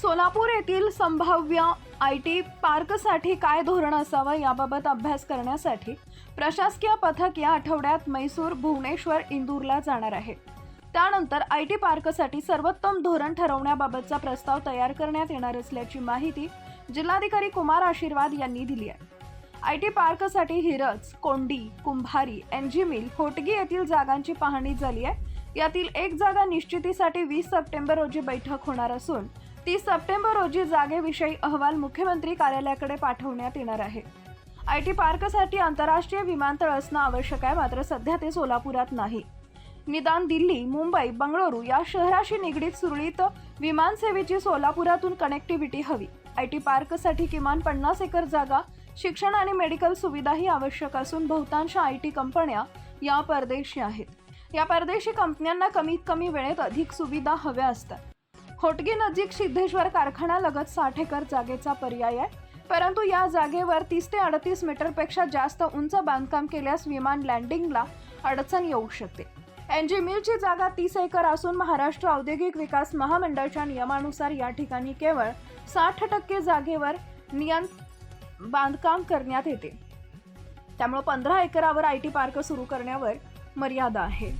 सोलापूर येथील संभाव्य I T पार्कसाठी काय धोरण असावं याबाबत अभ्यास करण्यासाठी प्रशासकीय पथक या आठवड्यात मैसूर भुवनेश्वर इंदूरला जाणार आहे. त्यानंतर आय टी पार्कसाठी सर्वोत्तम धोरण ठरवण्याबाबतचा प्रस्ताव तयार करण्यात येणार असल्याची माहिती जिल्हाधिकारी कुमार आशीर्वाद यांनी दिली आहे. आय टी पार्कसाठी हिरज कोंडी कुंभारी एनजी मिल होटगी येथील जागांची पाहणी झाली आहे. यातील एक जागा निश्चितीसाठी वीस सप्टेंबर रोजी बैठक होणार असून तीस सप्टेंबर रोजी जागेविषयी अहवाल मुख्यमंत्री कार्यालयाकडे पाठवण्यात येणार आहे. आय टी पार्कसाठी आंतरराष्ट्रीय विमानतळ असणं आवश्यक आहे मात्र सध्या ते सोलापुरात नाही. निदान दिल्ली मुंबई बंगळुरू या शहराशी निगडीत सुरळीत विमानसेवेची सोलापुरातून कनेक्टिव्हिटी हवी. आय टी पार्कसाठी किमान पन्नास एकर जागा शिक्षण आणि मेडिकल सुविधाही आवश्यक असून बहुतांश आय टी कंपन्या या परदेशी आहेत. या परदेशी कंपन्यांना कमीत कमी वेळेत अधिक सुविधा हव्या असतात. होटगे नजीक सिद्धेश्वर कारखान्यालगत साठ एकर जागेचा पर्याय आहे. परंतु या जागेवर तीस ते अडतीस मीटरपेक्षा जास्त उंच बांधकाम केल्यास विमान लँडिंगला अडचण येऊ शकते. एनजी मिलची जागा तीस एकर असून महाराष्ट्र औद्योगिक विकास महामंडळाच्या नियमानुसार या ठिकाणी केवळ साठ टक्के जागेवर नियं बांधकाम करण्यात येते. त्यामुळे पंधरा एकरावर आय टी पार्क सुरू करण्यावर मर्यादा आहे.